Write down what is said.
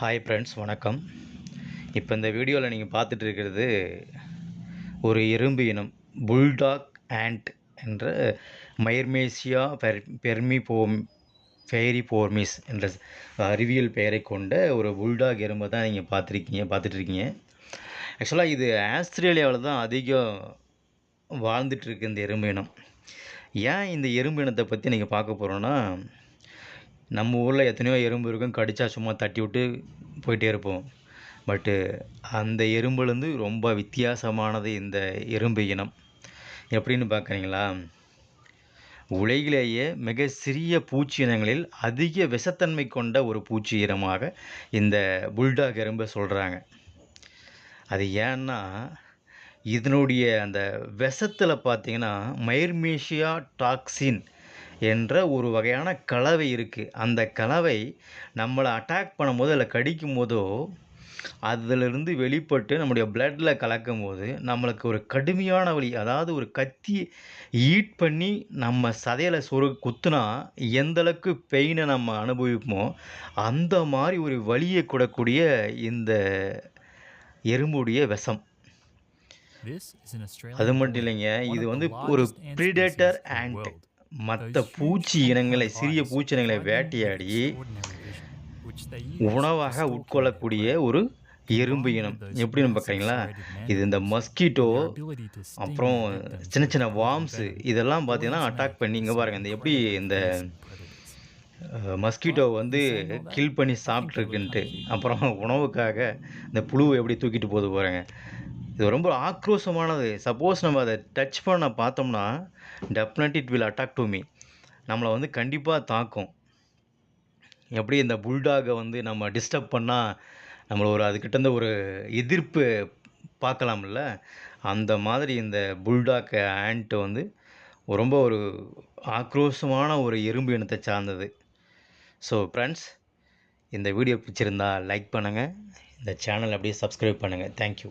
Hi friends வணக்கம். இப்போ இந்த வீடியோவில் நீங்கள் பார்த்துட்டு இருக்கிறது ஒரு எறும்பு இனம் புல்டாக் ஆண்ட் என்ற மயர்மேசியா பெர் பெர்மி போம் ஃபெயரி போர்மிஸ் என்ற அறிவியல் பெயரை கொண்ட ஒரு புல்டாக் எறும்பை தான் நீங்கள் பார்த்துருக்கீங்க பார்த்துட்ருக்கீங்க ஆக்சுவலாக இது ஆஸ்திரேலியாவில் தான் அதிகம் வாழ்ந்துட்டுருக்கு இந்த எறும்பு இனம். ஏன் இந்த எறும்பு இனத்தை பற்றி நீங்கள் பார்க்க போகிறோன்னா நம்ம ஊரில் எத்தனையோ எறும்பு இருக்கும் கடித்தா சும்மா தட்டி விட்டு போயிட்டே இருப்போம். பட்டு அந்த எறும்புலேருந்து ரொம்ப வித்தியாசமானது இந்த எறும்பு இனம். எப்படின்னு பார்க்குறீங்களா? உலகிலேயே மிக சிறிய பூச்சி இனங்களில் அதிக விஷத்தன்மை கொண்ட ஒரு பூச்சி இனமாக இந்த புல்டாக் எறும்பை சொல்கிறாங்க அது ஏன்னா இதனுடைய அந்த விஷத்தில் பார்த்தீங்கன்னா மைர்மேஷியா டாக்ஸின் என்ற ஒரு வகையான கலவை இருக்குது அந்த கலவை நம்மளை அட்டாக் பண்ணும்போது அதில் கடிக்கும் போதோ அதிலிருந்து வெளிப்பட்டு நம்முடைய பிளட்டில் கலக்கும் போது நம்மளுக்கு ஒரு கடுமையான வலி அதாவது ஒரு கத்தி ஈட் பண்ணி நம்ம சதையில் சொரு குத்துனா எந்த அளவுக்கு பெயினை நம்ம அனுபவிப்போமோ அந்த மாதிரி ஒரு வலியை கூடக்கூடிய இந்த எறும்புடைய விஷம். அது மட்டும் இல்லைங்க இது வந்து ஒரு ப்ரிடேட்டர் ஆண்ட் மற்ற பூச்சி இனங்களை சிறிய பூச்சி இனங்களை வேட்டையாடி உணவாக உட்கொள்ளக்கூடிய ஒரு எறும்பு இனம். எப்படின்னு பார்க்குறீங்களா? இது இந்த மஸ்கிட்டோ அப்புறம் சின்ன சின்ன வார்ம்ஸு இதெல்லாம் பார்த்தீங்கன்னா அட்டாக் பண்ணி இங்கே பாருங்கள் இந்த எப்படி இந்த மஸ்கிட்டோ வந்து கில் பண்ணி சாப்பிட்ருக்குன்ட்டு அப்புறம் உணவுக்காக இந்த புழுவை எப்படி தூக்கிட்டு போகுது பாருங்க. இது ரொம்ப ஆக்ரோஷமானது. சப்போஸ் நம்ம அதை டச் பண்ண பார்த்தோம்னா definite it will attack to me நம்மளை வந்து கண்டிப்பாக தாக்கும். எப்படி இந்த புல்டாகை வந்து நம்ம டிஸ்டர்ப் பண்ணால் நம்மளை ஒரு அதுக்கிட்டேருந்து ஒரு எதிர்ப்பு பார்க்கலாம்ல? அந்த மாதிரி இந்த புல்டாக் ஆண்ட்டு வந்து ரொம்ப ஒரு ஆக்ரோஷமான ஒரு எறும்பு இனத்தை சார்ந்தது. ஸோ ஃப்ரெண்ட்ஸ் இந்த வீடியோ பிடிச்சிருந்தா லைக் பண்ணுங்கள் இந்த சேனல் அப்படியே சப்ஸ்கிரைப் பண்ணுங்கள் தேங்க்யூ